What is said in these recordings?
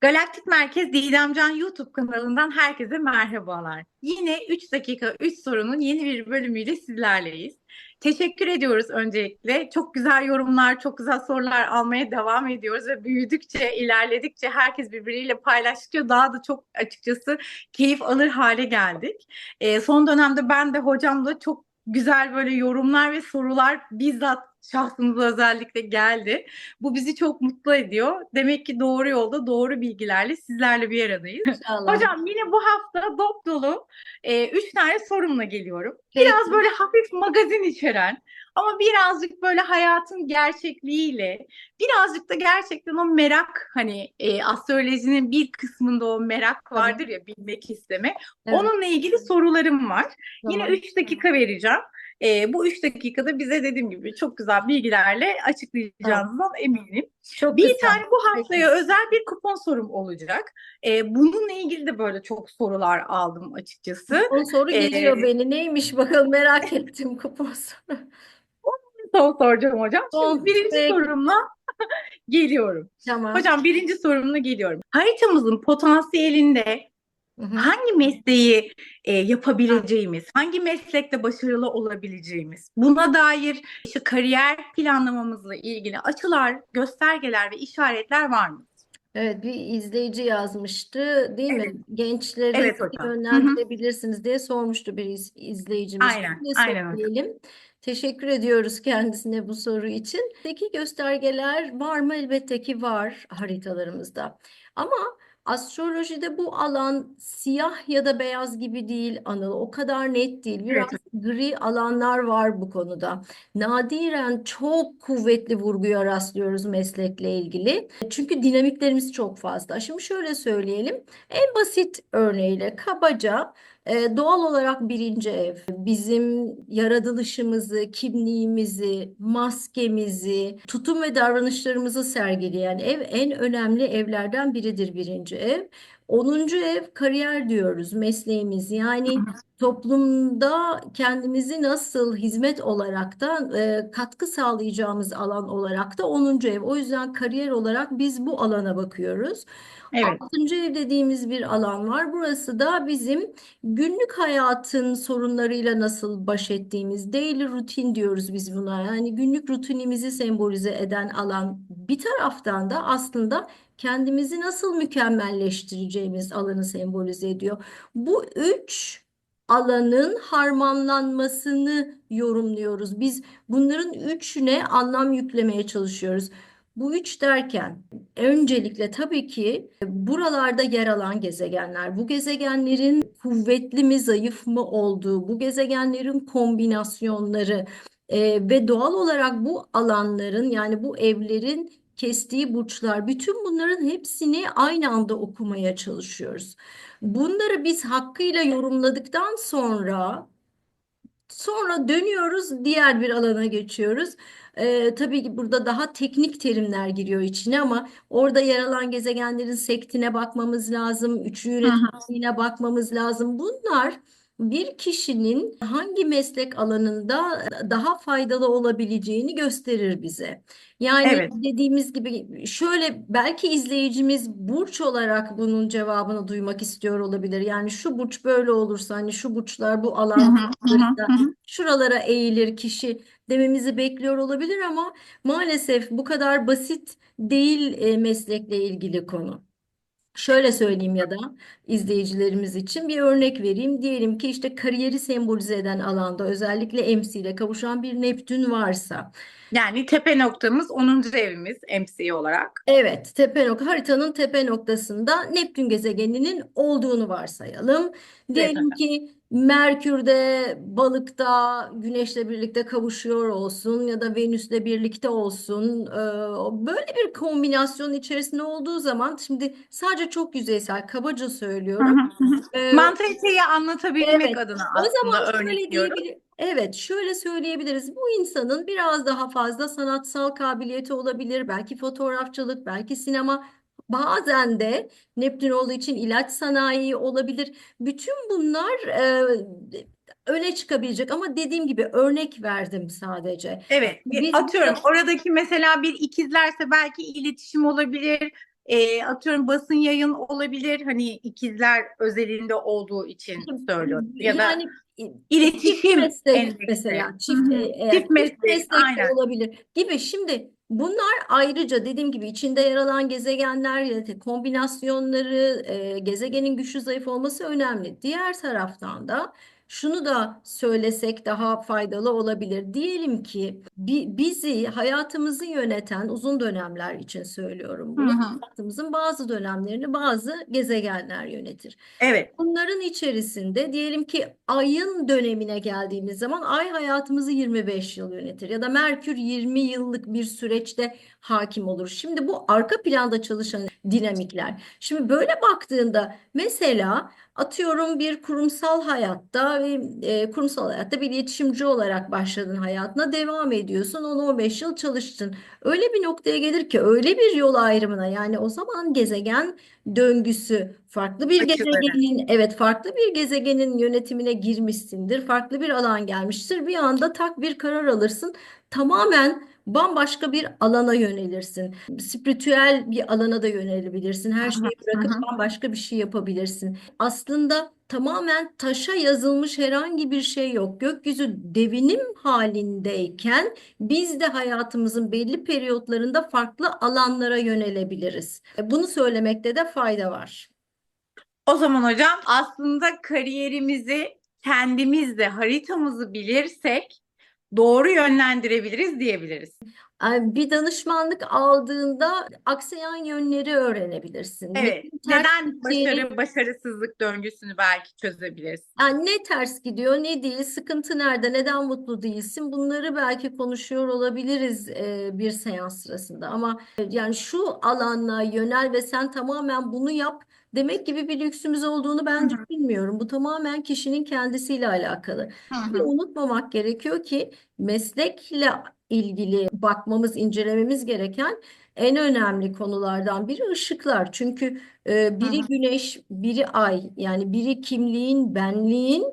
Galaktik Merkez Didemcan YouTube kanalından herkese merhabalar. Yine 3 dakika 3 sorunun yeni bir bölümüyle sizlerleyiz. Teşekkür ediyoruz öncelikle. Çok güzel yorumlar, çok güzel sorular almaya devam ediyoruz ve büyüdükçe, ilerledikçe, herkes birbiriyle paylaştıkça daha da çok açıkçası keyif alır hale geldik. Ee, son dönemde ben de hocamla çok güzel böyle yorumlar ve sorular bizzat şahsımıza özellikle geldi. Bu bizi çok mutlu ediyor. Demek ki doğru yolda doğru bilgilerle sizlerle bir aradayız. İnşallah. Hocam yine bu hafta dop dolu e, üç tane sorumla geliyorum. Peki. Biraz böyle hafif magazin içeren ama birazcık böyle hayatın gerçekliğiyle birazcık da gerçekten o merak hani e, astrolojinin bir kısmında o merak vardır ya bilmek isteme. Evet, Onunla ilgili sorularım var. Yine tamam. 3 dakika vereceğim. E, bu 3 dakikada bize dediğim gibi çok güzel bilgilerle açıklayacağınızdan eminim. Çok Bir güzel. tane bu Peki. haftaya özel bir kupon sorum olacak. E, bununla ilgili de böyle çok sorular aldım açıkçası. Kupon soru Ee, geliyor beni. Neymiş bakalım merak ettim kupon soru. Son soracağım hocam. Son, Şimdi birinci peki. sorumla geliyorum. Tamam. Hocam birinci sorumla geliyorum. Haritamızın potansiyelinde Hı hı. hangi mesleği e, yapabileceğimiz, hangi meslekte başarılı olabileceğimiz, buna dair işte kariyer planlamamızla ilgili açılar, göstergeler ve işaretler var mı? Evet bir izleyici yazmıştı değil mi? Evet hocam. Hı hı. yönlendirebilirsiniz diye sormuştu bir iz- izleyicimiz. Aynen, Şöyle aynen hocam. Teşekkür ediyoruz kendisine bu soru için. Peki göstergeler var mı? Elbette ki var haritalarımızda. Ama astrolojide bu alan siyah ya da beyaz gibi değil Anıl. O kadar net değil. Evet Biraz gri alanlar var bu konuda. Nadiren çok kuvvetli vurguya rastlıyoruz meslekle ilgili. Çünkü dinamiklerimiz çok fazla. Şimdi şöyle söyleyelim. En basit örneğiyle kabaca e, doğal olarak birinci ev bizim yaratılışımızı, kimliğimizi, maskemizi, tutum ve davranışlarımızı sergileyen ev en önemli evlerden biridir birinci ev. Onuncu ev kariyer diyoruz, mesleğimiz. Yani toplumda kendimizi nasıl hizmet olarak da e, katkı sağlayacağımız alan olarak da 10. ev. O yüzden kariyer olarak biz bu alana bakıyoruz. Evet. 6. ev dediğimiz bir alan var. Burası da bizim günlük hayatın sorunlarıyla nasıl baş ettiğimiz daily rutin diyoruz biz buna. Yani günlük rutinimizi sembolize eden alan. Bir taraftan da aslında kendimizi nasıl mükemmelleştireceğimiz alanı sembolize ediyor. Bu üç alanın harmanlanmasını yorumluyoruz. Biz bunların üçüne anlam yüklemeye çalışıyoruz. Bu üç derken öncelikle tabii ki buralarda yer alan gezegenler, bu gezegenlerin kuvvetli mi zayıf mı olduğu, bu gezegenlerin kombinasyonları e, ve doğal olarak bu alanların yani bu evlerin kestiği burçlar, bütün bunların hepsini aynı anda okumaya çalışıyoruz. Bunları biz hakkıyla yorumladıktan sonra sonra dönüyoruz diğer bir alana geçiyoruz. Ee, tabii ki burada daha teknik terimler giriyor içine ama orada yer alan gezegenlerin sektine bakmamız lazım, hı. yönetmenliğine bakmamız lazım. Bunlar bir kişinin hangi meslek alanında daha faydalı olabileceğini gösterir bize. Yani Evet. dediğimiz gibi şöyle belki izleyicimiz burç olarak bunun cevabını duymak istiyor olabilir. Yani şu burç böyle olursa hani şu burçlar bu hı. şuralara eğilir kişi dememizi bekliyor olabilir ama maalesef bu kadar basit değil e, meslekle ilgili konu. Şöyle söyleyeyim ya da izleyicilerimiz için bir örnek vereyim. Diyelim ki işte kariyeri sembolize eden alanda özellikle MC ile kavuşan bir Neptün varsa. Yani tepe noktamız 10. evimiz MC olarak. Evet, tepe nokta haritanın tepe noktasında Neptün gezegeninin olduğunu varsayalım. Evet Diyelim hocam. ki Merkür'de balıkta Güneş'le birlikte kavuşuyor olsun ya da Venüs'le birlikte olsun. Ee, böyle bir kombinasyon içerisinde olduğu zaman şimdi sadece çok yüzeysel kabaca söylüyorum. Ee, Mantaliteyi anlatabilmek Evet, adına o zaman aslında şöyle örnekliyorum. diyebilir, evet, şöyle söyleyebiliriz. Bu insanın biraz daha fazla sanatsal kabiliyeti olabilir. Belki fotoğrafçılık, belki sinema. Bazen de Neptün olduğu için ilaç sanayi olabilir. Bütün bunlar e, öne çıkabilecek ama dediğim gibi örnek verdim sadece. Evet, Biz atıyorum oradaki mesela bir ikizlerse belki iletişim olabilir, e, atıyorum basın yayın olabilir. Hani ikizler özelinde olduğu için söylüyorum. Ya da Yani iletişim Çift meslek endeksi. mesela çift, hı. e, Çift çift meslek, meslek de aynen. olabilir gibi. Şimdi bunlar ayrıca dediğim gibi içinde yer alan gezegenler kombinasyonları, gezegenin güçlü zayıf olması önemli. Diğer taraftan da şunu da söylesek daha faydalı olabilir. Diyelim ki bi- bizi hayatımızı yöneten uzun dönemler için söylüyorum bunu. Hayatımızın bazı dönemlerini bazı gezegenler yönetir. Evet. Bunların içerisinde diyelim ki ayın dönemine geldiğimiz zaman ay hayatımızı 25 yıl yönetir ya da Merkür 20 yıllık bir süreçte hakim olur. Şimdi bu arka planda çalışan dinamikler. Şimdi böyle baktığında mesela atıyorum bir kurumsal hayatta ve e, kurumsal hayatta bir iletişimci olarak başladın hayatına devam ediyorsun 10-15 yıl çalıştın. Öyle bir noktaya gelir ki öyle bir yol ayrımına yani o zaman gezegen döngüsü farklı bir Açıları. gezegenin evet farklı bir gezegenin yönetimine girmişsindir. Farklı bir alan gelmiştir. Bir anda tak bir karar alırsın. Tamamen bambaşka bir alana yönelirsin. Spiritüel bir alana da yönelebilirsin. Her şeyi bırakıp hı. bambaşka bir şey yapabilirsin. Aslında tamamen taşa yazılmış herhangi bir şey yok. Gökyüzü devinim halindeyken biz de hayatımızın belli periyotlarında farklı alanlara yönelebiliriz. E, Bunu söylemekte de fayda var. O zaman hocam aslında kariyerimizi kendimiz de haritamızı bilirsek doğru yönlendirebiliriz diyebiliriz. Bir danışmanlık aldığında aksayan yönleri öğrenebilirsin. Evet. Ters Neden başarı başarısızlık döngüsünü belki çözebilirsin. yani ne ters gidiyor, ne değil, sıkıntı nerede, neden mutlu değilsin? Bunları belki konuşuyor olabiliriz e, bir seans sırasında. Ama e, yani şu alanla yönel ve sen tamamen bunu yap demek gibi bir lüksümüz olduğunu ben Hı hı. düşünmüyorum. Bu tamamen kişinin kendisiyle alakalı. Hı Bir hı. unutmamak gerekiyor ki meslekle ilgili bakmamız, incelememiz gereken en önemli konulardan biri ışıklar. Çünkü e, biri hı. güneş, biri ay. Yani biri kimliğin, benliğin,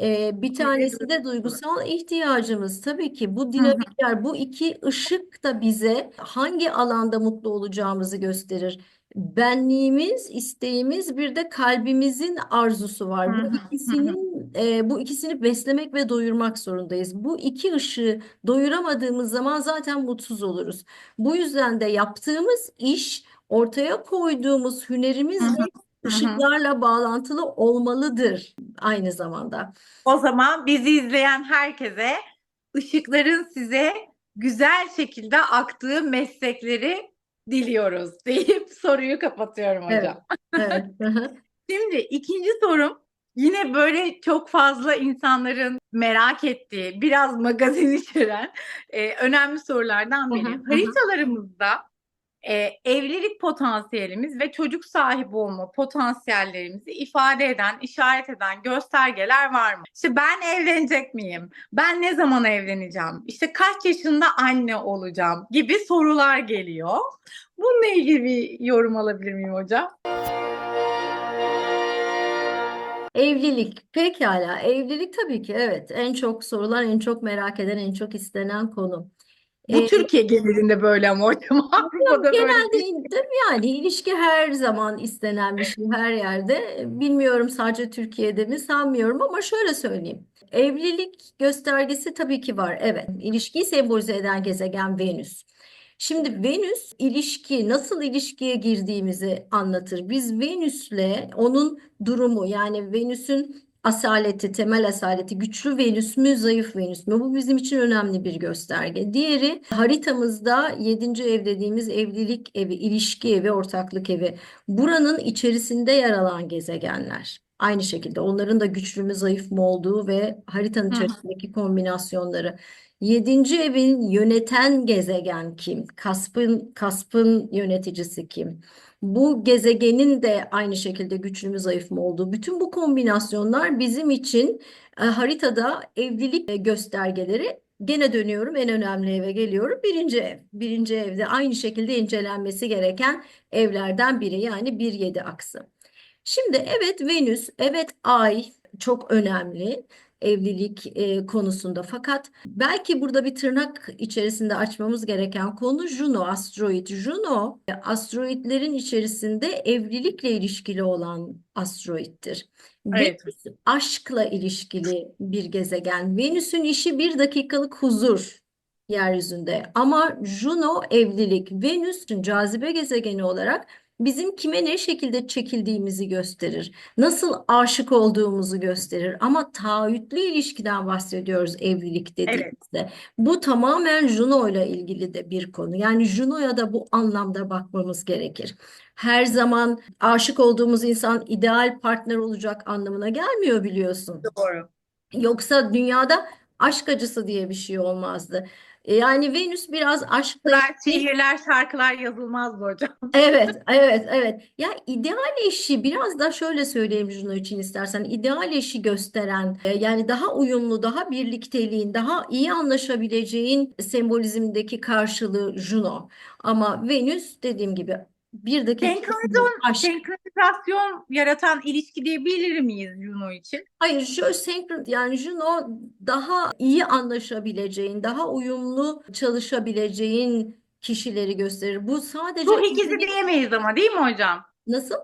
e, bir tanesi de duygusal ihtiyacımız. Tabii ki bu dinamikler, bu iki ışık da bize hangi alanda mutlu olacağımızı gösterir. Benliğimiz, isteğimiz, bir de kalbimizin arzusu var. Bu ikisinin, e, bu ikisini beslemek ve doyurmak zorundayız. Bu iki ışığı doyuramadığımız zaman zaten mutsuz oluruz. Bu yüzden de yaptığımız iş, ortaya koyduğumuz hünerimiz ve ışıklarla bağlantılı olmalıdır aynı zamanda. O zaman bizi izleyen herkese ışıkların size güzel şekilde aktığı meslekleri diliyoruz deyip soruyu kapatıyorum Evet, hocam. evet. Hı. Şimdi ikinci sorum yine böyle çok fazla insanların merak ettiği, biraz magazin içeren e, önemli sorulardan biri. Haritalarımızda e, evlilik potansiyelimiz ve çocuk sahibi olma potansiyellerimizi ifade eden, işaret eden göstergeler var mı? İşte ben evlenecek miyim? Ben ne zaman evleneceğim? İşte kaç yaşında anne olacağım gibi sorular geliyor. Bununla ilgili bir yorum alabilir miyim hocam? Evlilik, pekala. Evlilik tabii ki evet. En çok sorulan, en çok merak eden, en çok istenen konu. Bu Ee, Türkiye genelinde böyle ama hocam Avrupa'da böyle Genelde değil. tabii yani ilişki her zaman istenen bir şey her yerde. Bilmiyorum sadece Türkiye'de mi sanmıyorum ama şöyle söyleyeyim. Evlilik göstergesi tabii ki var. Evet. İlişkiyi sembolize eden gezegen Venüs. Şimdi Venüs ilişki nasıl ilişkiye girdiğimizi anlatır. Biz Venüs'le onun durumu yani Venüs'ün asaleti, temel asaleti güçlü Venüs mü, zayıf Venüs mü? Bu bizim için önemli bir gösterge. Diğeri haritamızda 7. ev dediğimiz evlilik evi, ilişki evi, ortaklık evi. Buranın içerisinde yer alan gezegenler. Aynı şekilde onların da güçlü mü, zayıf mı olduğu ve haritanın içerisindeki kombinasyonları. Yedinci evin yöneten gezegen kim? Kaspın, Kaspın yöneticisi kim? Bu gezegenin de aynı şekilde güçlü mü zayıf mı olduğu. Bütün bu kombinasyonlar bizim için e, haritada evlilik e, göstergeleri. Gene dönüyorum en önemli eve geliyorum. Birinci ev. Birinci evde aynı şekilde incelenmesi gereken evlerden biri yani 1-7 aksı. Şimdi evet Venüs, evet Ay çok önemli. Evlilik e, konusunda. Fakat belki burada bir tırnak içerisinde açmamız gereken konu Juno, asteroid. Juno, e, asteroidlerin içerisinde evlilikle ilişkili olan asteroittir. Evet. Venüs aşkla ilişkili bir gezegen. Venüs'ün işi bir dakikalık huzur yeryüzünde. Ama Juno evlilik. Venüs'ün cazibe gezegeni olarak bizim kime ne şekilde çekildiğimizi gösterir. Nasıl aşık olduğumuzu gösterir. Ama taahhütlü ilişkiden bahsediyoruz evlilik Evet. dediğimizde. Bu tamamen Juno ile ilgili de bir konu. Yani Juno'ya da bu anlamda bakmamız gerekir. Her zaman aşık olduğumuz insan ideal partner olacak anlamına gelmiyor biliyorsun. Doğru. Yoksa dünyada aşk acısı diye bir şey olmazdı. E, Yani Venüs biraz aşkla ilgili. şiirler, şarkılar yazılmazdı hocam. Evet, evet, evet. Ya ideal eşi biraz da şöyle söyleyeyim Juno için istersen. ideal eşi gösteren, e, yani daha uyumlu, daha birlikteliğin, daha iyi anlaşabileceğin sembolizmdeki karşılığı Juno. Ama Venüs dediğim gibi bir dakika Senkronizasyon, aşk. senkronizasyon yaratan ilişki diyebilir miyiz Juno için? Hayır, şöyle senkron yani Juno daha iyi anlaşabileceğin, daha uyumlu çalışabileceğin kişileri gösterir. Bu sadece Ruh ikizi ilgi- diyemeyiz ama değil mi hocam? nasıl?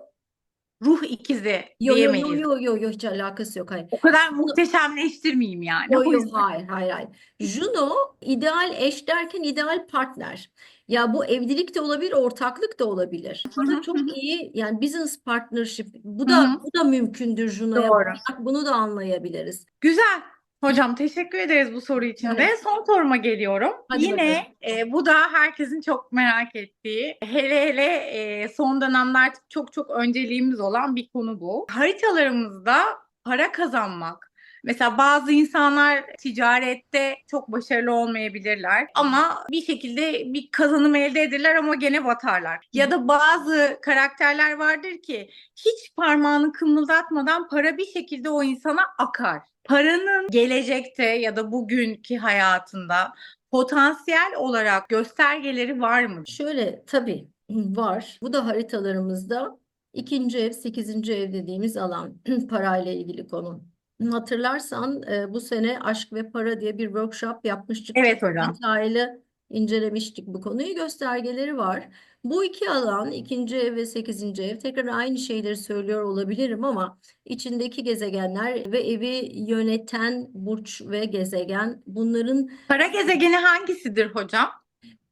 Ruh ikizi Yo yo yo diyemeyiz. yo yo hiç alakası yok. Hayır. O kadar muhteşemleştirmeyeyim yani. Yo yo hayır hayır hayır. Juno ideal eş derken ideal partner. Ya bu evlilik de olabilir, ortaklık da olabilir. Bu Hı da hı, çok iyi yani business partnership. Bu da bu da mümkündür Juno'ya Doğru. bakarak bunu da anlayabiliriz. Güzel. Hocam teşekkür ederiz bu soru için de. Evet. Son soruma geliyorum. Hadi Yine e, bu da herkesin çok merak ettiği, hele hele e, son dönemler çok çok önceliğimiz olan bir konu bu. Haritalarımızda para kazanmak. Mesela bazı insanlar ticarette çok başarılı olmayabilirler ama bir şekilde bir kazanım elde ederler ama gene batarlar. Ya da bazı karakterler vardır ki hiç parmağını kımıldatmadan para bir şekilde o insana akar. Paranın gelecekte ya da bugünkü hayatında potansiyel olarak göstergeleri var mı? Şöyle tabii var. Bu da haritalarımızda ikinci ev, sekizinci ev dediğimiz alan parayla ilgili konu. Hatırlarsan e, bu sene aşk ve para diye bir workshop yapmıştık. Evet hocam. detaylı incelemiştik bu konuyu. Göstergeleri var. Bu iki alan ikinci ev ve sekizinci ev tekrar aynı şeyleri söylüyor olabilirim ama içindeki gezegenler ve evi yöneten burç ve gezegen bunların Para gezegeni hangisidir hocam?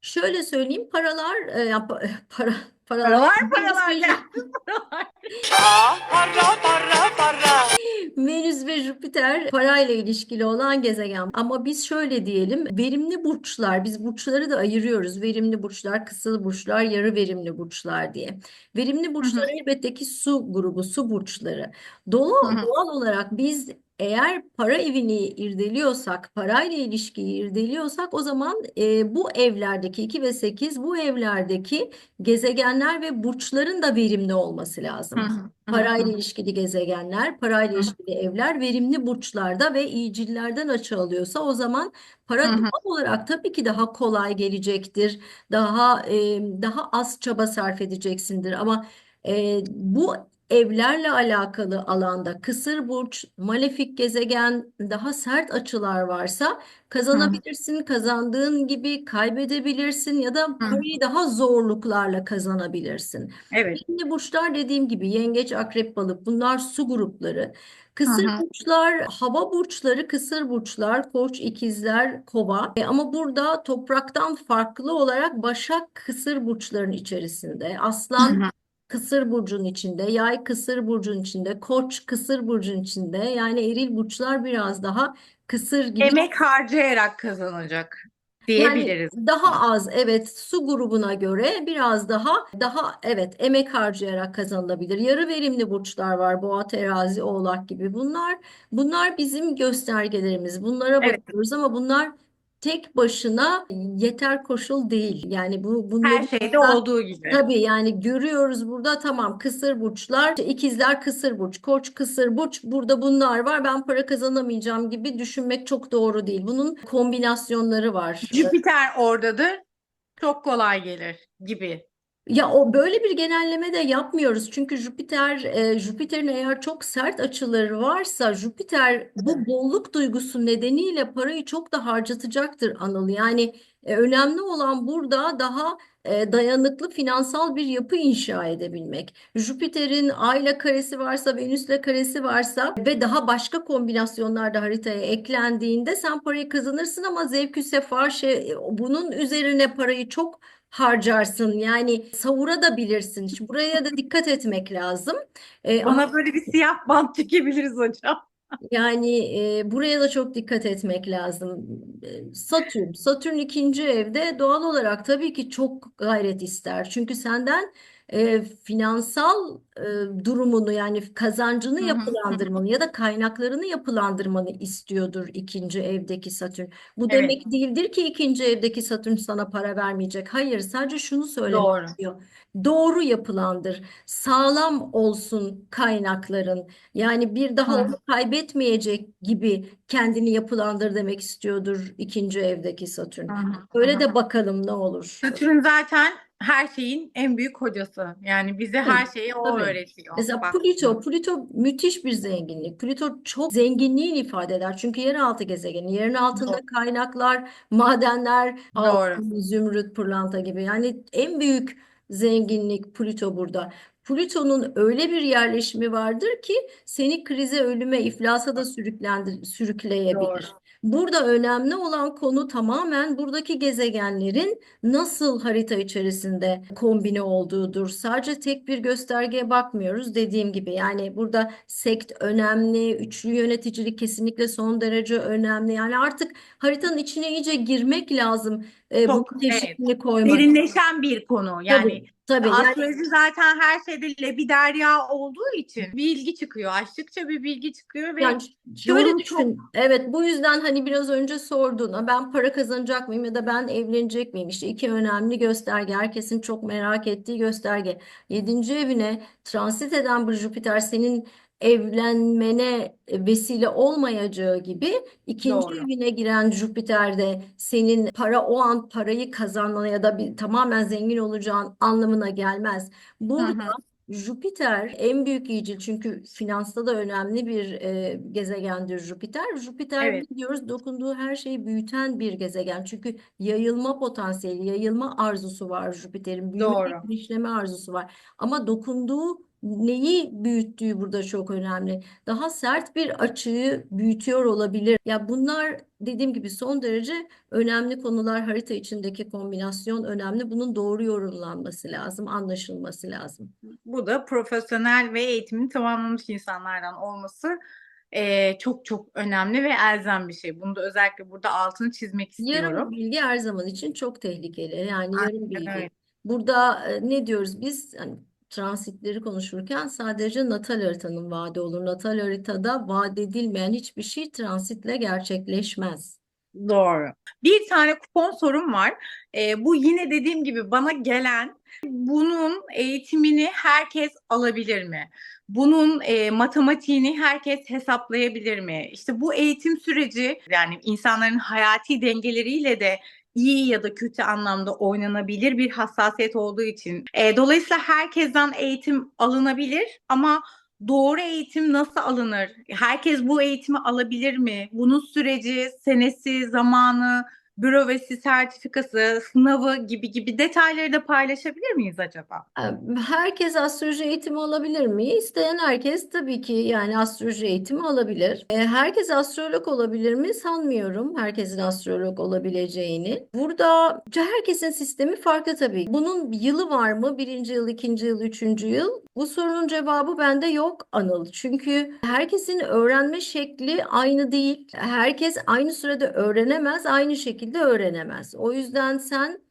Şöyle söyleyeyim paralar e, ya pa- para paralar Paralar paralar gelsin paralar. Para para para. Venüs ve Jüpiter parayla ilişkili olan gezegen. Ama biz şöyle diyelim verimli burçlar biz burçları da ayırıyoruz. Verimli burçlar, kısır burçlar, yarı verimli burçlar diye. Verimli burçlar elbette ki su grubu, su burçları. Hı. doğal olarak biz eğer para evini irdeliyorsak, parayla ilişkiyi irdeliyorsak o zaman e, bu evlerdeki 2 ve 8 bu evlerdeki gezegenler ve burçların da verimli olması lazım. Hı hı, Parayla hı. ilişkili gezegenler, parayla hı. ilişkili evler verimli burçlarda ve iyicillerden açı alıyorsa o zaman para Hı hı. doğal olarak tabii ki daha kolay gelecektir. Daha e, daha az çaba sarf edeceksindir ama e, bu evlerle alakalı alanda kısır burç, malefik gezegen, daha sert açılar varsa kazanabilirsin, kazandığın gibi kaybedebilirsin ya da Hı parayı daha zorluklarla kazanabilirsin. Evet. Şimdi burçlar dediğim gibi yengeç, akrep, balık bunlar su grupları. Kısır hı. burçlar, hava burçları, kısır burçlar, koç, ikizler, kova. E, ama burada topraktan farklı olarak başak kısır burçların içerisinde. Aslan hı. Kısır burcun içinde, yay kısır burcun içinde, koç kısır burcun içinde. Yani eril burçlar biraz daha kısır gibi Emek harcayarak kazanacak yani diyebiliriz. daha az evet su grubuna göre biraz daha daha evet emek harcayarak kazanılabilir. Yarı verimli burçlar var. Boğa, Terazi, Oğlak gibi. Bunlar bunlar bizim göstergelerimiz. Bunlara Evet. bakıyoruz ama bunlar tek başına yeter koşul değil. Yani bu bunları Her şeyde burada olduğu gibi. Tabii yani görüyoruz burada tamam kısır burçlar, ikizler kısır burç, koç kısır burç, burada bunlar var. Ben para kazanamayacağım gibi düşünmek çok doğru değil. Bunun kombinasyonları var. Jüpiter oradadır. Çok kolay gelir gibi. Ya o böyle bir genelleme de yapmıyoruz. Çünkü Jüpiter, e, Jüpiter'in eğer çok sert açıları varsa Jüpiter bu bolluk duygusu nedeniyle parayı çok da harcatacaktır Anıl. Yani e, önemli olan burada daha e, dayanıklı finansal bir yapı inşa edebilmek. Jüpiter'in Ay'la karesi varsa, Venüs'le karesi varsa ve daha başka kombinasyonlar da haritaya eklendiğinde sen parayı kazanırsın ama zevkü sefa şey, bunun üzerine parayı çok harcarsın. Yani savura da bilirsin. Şimdi buraya da dikkat etmek lazım. E, ama Bana böyle bir siyah bant çekebiliriz hocam. yani e, buraya da çok dikkat etmek lazım. E, Satürn, Satürn ikinci evde doğal olarak tabii ki çok gayret ister. Çünkü senden e, finansal e, durumunu yani kazancını Hı hı, hı hı. yapılandırmanı ya da kaynaklarını yapılandırmanı istiyordur ikinci evdeki Satürn. Bu Evet, demek değildir ki ikinci evdeki Satürn sana para vermeyecek. Hayır, sadece şunu söylemek doğru. istiyor. Doğru yapılandır. Sağlam olsun kaynakların. Yani bir Hı daha hı, onu kaybetmeyecek gibi kendini yapılandır demek istiyordur ikinci evdeki Satürn. hı hı, hı. de bakalım ne olur. Satürn zaten her şeyin en büyük hocası. Yani bize her şeyi o tabii. öğretiyor Mesela baktığında. Plüto, Plüto müthiş bir zenginlik. Plüto çok zenginliğini ifade eder. Çünkü yeraltı gezegeni. Yerin altında Doğru. kaynaklar, madenler, altın, zümrüt, pırlanta gibi. Yani en büyük zenginlik Plüto burada. Plüton'un öyle bir yerleşimi vardır ki seni krize, ölüme, iflasa da sürüklendir, sürükleyebilir. Doğru. Burada önemli olan konu tamamen buradaki gezegenlerin nasıl harita içerisinde kombine olduğudur. Sadece tek bir göstergeye bakmıyoruz dediğim gibi. Yani burada sekt önemli, üçlü yöneticilik kesinlikle son derece önemli. Yani artık haritanın içine iyice girmek lazım. E, Çok evet. teşvikini koymak. Derinleşen bir konu. Yani Tabii, tabii. Yani astroloji zaten her şeyde bir derya olduğu için bilgi çıkıyor. Açtıkça bir bilgi çıkıyor ve Yani şöyle yorum çok düşün. Evet bu yüzden hani biraz önce sorduğuna ben para kazanacak mıyım ya da ben evlenecek miyim? İşte iki önemli gösterge. Herkesin çok merak ettiği gösterge. Yedinci evine transit eden bir Jüpiter senin evlenmene vesile olmayacağı gibi ikinci doğru. evine giren Jüpiter de senin para o an parayı kazanmana ya da bir tamamen zengin olacağın anlamına gelmez. Burada. Jüpiter en büyük iyicil çünkü finansta da önemli bir e, gezegendir Jüpiter. Jüpiter Evet. biliyoruz dokunduğu her şeyi büyüten bir gezegen. Çünkü yayılma potansiyeli, yayılma arzusu var Jüpiter'in. Büyüme, Doğru. genişleme arzusu var. Ama dokunduğu neyi büyüttüğü burada çok önemli. Daha sert bir açıyı büyütüyor olabilir. Ya bunlar dediğim gibi son derece önemli konular. Harita içindeki kombinasyon önemli. Bunun doğru yorumlanması lazım, anlaşılması lazım. Bu da profesyonel ve eğitimini tamamlamış insanlardan olması eee, çok çok önemli ve elzem bir şey. Bunu da özellikle burada altını çizmek Yarım istiyorum. bilgi her zaman için çok tehlikeli. Yani yarım Aynen bilgi. öyle. Burada e, ne diyoruz biz? Hani transitleri konuşurken sadece natal haritanın vaadi olur. Natal haritada vaat edilmeyen hiçbir şey transitle gerçekleşmez. Doğru. Bir tane kupon sorum var. Ee, bu yine dediğim gibi bana gelen bunun eğitimini herkes alabilir mi? Bunun e, matematiğini herkes hesaplayabilir mi? İşte bu eğitim süreci yani insanların hayati dengeleriyle de iyi ya da kötü anlamda oynanabilir bir hassasiyet olduğu için. E, dolayısıyla herkesten eğitim alınabilir ama Doğru eğitim nasıl alınır? Herkes bu eğitimi alabilir mi? Bunun süreci, senesi, zamanı, bürövesi, sertifikası, sınavı gibi gibi detayları da paylaşabilir miyiz acaba? E, Herkes astroloji eğitimi alabilir mi? İsteyen herkes tabii ki yani astroloji eğitimi alabilir. E, Herkes astrolog olabilir mi? Sanmıyorum herkesin astrolog olabileceğini. Burada herkesin sistemi farklı tabii. Bunun yılı var mı? Birinci yıl, ikinci yıl, üçüncü yıl. Bu sorunun cevabı bende yok Anıl. Çünkü herkesin öğrenme şekli aynı değil. Herkes aynı sürede öğrenemez, aynı şekilde öğrenemez. O yüzden sen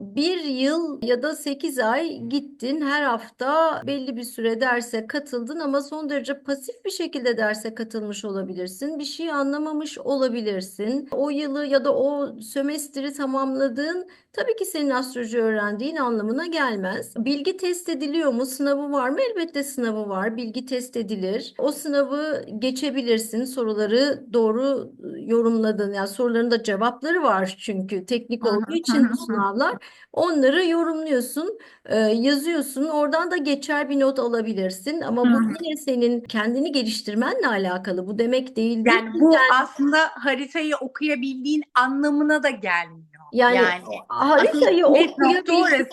bir yıl ya da 8 ay gittin her hafta belli bir süre derse katıldın ama son derece pasif bir şekilde derse katılmış olabilirsin. Bir şey anlamamış olabilirsin. O yılı ya da o sömestri tamamladığın tabii ki senin astroloji öğrendiğin anlamına gelmez. Bilgi test ediliyor mu? Sınavı var mı? Elbette sınavı var. Bilgi test edilir. O sınavı geçebilirsin. Soruları doğru yorumladın. Yani soruların da cevapları var çünkü teknik olduğu için bu hı Onları yorumluyorsun, e, yazıyorsun. Oradan da geçer bir not alabilirsin. Ama bu Hı. yine senin kendini geliştirmenle alakalı. Bu demek değildir Yani bu sen aslında haritayı okuyabildiğin anlamına da gelmiyor. yani Yani haritayı okuyabildiğin.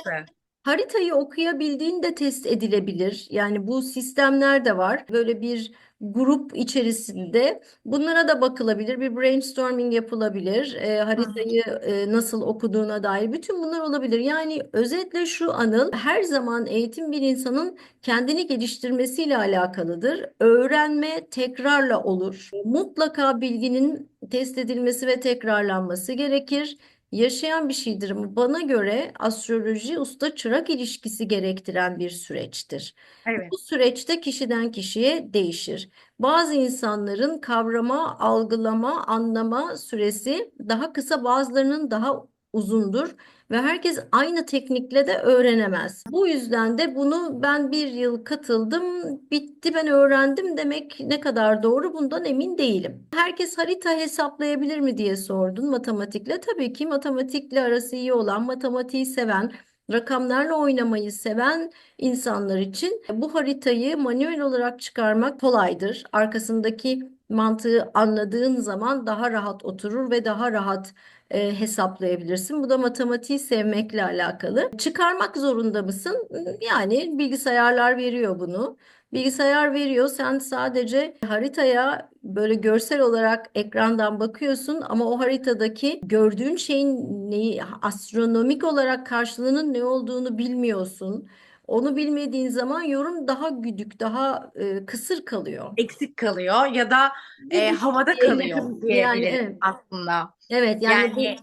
Haritayı okuyabildiğin de test edilebilir. Yani bu sistemler de var. Böyle bir grup içerisinde bunlara da bakılabilir. Bir brainstorming yapılabilir. E, haritayı e, nasıl okuduğuna dair bütün bunlar olabilir. Yani özetle şu Anıl, her zaman eğitim bir insanın kendini geliştirmesiyle alakalıdır. Öğrenme tekrarla olur. Mutlaka bilginin test edilmesi ve tekrarlanması gerekir. Yaşayan bir şeydir ama bana göre astroloji usta-çırak ilişkisi gerektiren bir süreçtir. Evet. Bu süreçte kişiden kişiye değişir. Bazı insanların kavrama, algılama, anlama süresi daha kısa, bazılarının daha uzundur ve herkes aynı teknikle de öğrenemez. Bu yüzden de bunu ben bir yıl katıldım, bitti ben öğrendim demek ne kadar doğru bundan emin değilim. Herkes harita hesaplayabilir mi diye sordun matematikle. Tabii ki matematikle arası iyi olan, matematiği seven, rakamlarla oynamayı seven insanlar için bu haritayı manuel olarak çıkarmak kolaydır. Arkasındaki mantığı anladığın zaman daha rahat oturur ve daha rahat e, hesaplayabilirsin. Bu da matematiği sevmekle alakalı. Çıkarmak zorunda mısın? Yani bilgisayarlar veriyor bunu. Bilgisayar veriyor. Sen sadece haritaya böyle görsel olarak ekrandan bakıyorsun ama o haritadaki gördüğün şeyin neyi astronomik olarak karşılığının ne olduğunu bilmiyorsun. Onu bilmediğin zaman yorum daha güdük, daha e, kısır kalıyor. Eksik kalıyor ya da e, havada kalıyor yakın. Yani diyebiliriz evet. aslında. Evet yani bu Yani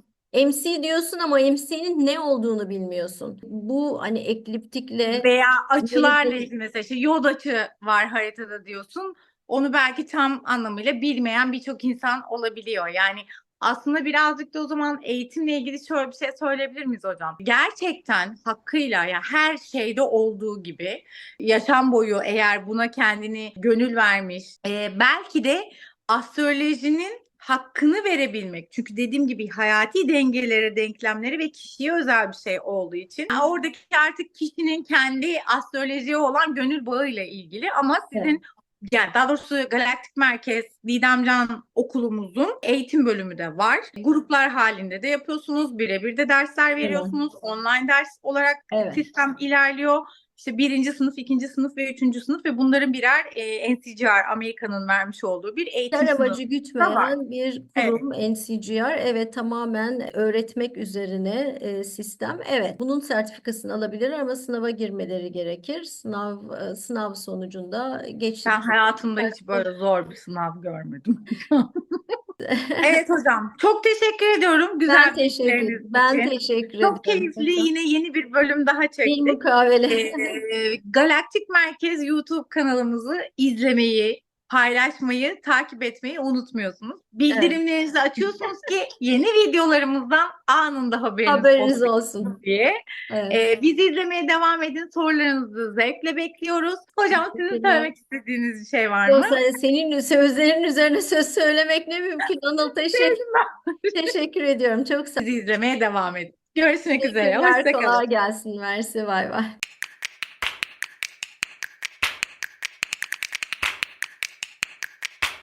MC diyorsun ama MC'nin ne olduğunu bilmiyorsun. Bu hani ekliptikle veya açılarla ilgili mesela işte yod açı var haritada diyorsun. Onu belki tam anlamıyla bilmeyen birçok insan olabiliyor. Yani aslında birazcık da o zaman eğitimle ilgili şöyle bir şey söyleyebilir miyiz hocam? Gerçekten hakkıyla ya her şeyde olduğu gibi yaşam boyu eğer buna kendini gönül vermiş, e, belki de astrolojinin hakkını verebilmek. Çünkü dediğim gibi hayati dengelere, denklemleri ve kişiye özel bir şey olduğu için oradaki artık kişinin kendi astrolojiye olan gönül bağıyla ilgili ama sizin yani daha doğrusu Galaktik Merkez Didemcan okulumuzun eğitim bölümü de var. Gruplar halinde de yapıyorsunuz. Birebir de dersler veriyorsunuz. Online ders olarak Evet. sistem ilerliyor. İşte birinci sınıf, ikinci sınıf ve üçüncü sınıf ve bunların birer e, NCGR Amerika'nın vermiş olduğu bir eğitim sınıfı. amacı gütmeyen bir Evet. kurum NCGR. Evet tamamen öğretmek üzerine e, sistem. Evet bunun sertifikasını alabilir ama sınava girmeleri gerekir. Sınav e, sınav sonucunda geçtik. Ben hayatımda hiç böyle zor bir sınav görmedim. Evet hocam. Çok teşekkür ediyorum. Güzel Ben teşekkür bilgileriniz ben için. teşekkür Çok ederim. keyifli. Yine yeni bir bölüm daha Bir çektik. mukavele. Ee, Galaktik Merkez YouTube kanalımızı izlemeyi, paylaşmayı, takip etmeyi unutmuyorsunuz. Bildirimlerinizi açıyorsunuz ki yeni videolarımızdan anında haberiniz Haberiniz olsun diye. Evet. Ee, bizi izlemeye devam edin. Sorularınızı zevkle bekliyoruz. Hocam sizin söylemek istediğiniz bir şey var Yoksa mı? senin sözlerin üzerine söz söylemek ne mümkün Anıl teşekkür, teşekkür ediyorum çok sağ Bizi izlemeye devam edin. Görüşmek üzere. Hoşçakalın. kolay gelsin Mersi bay bay.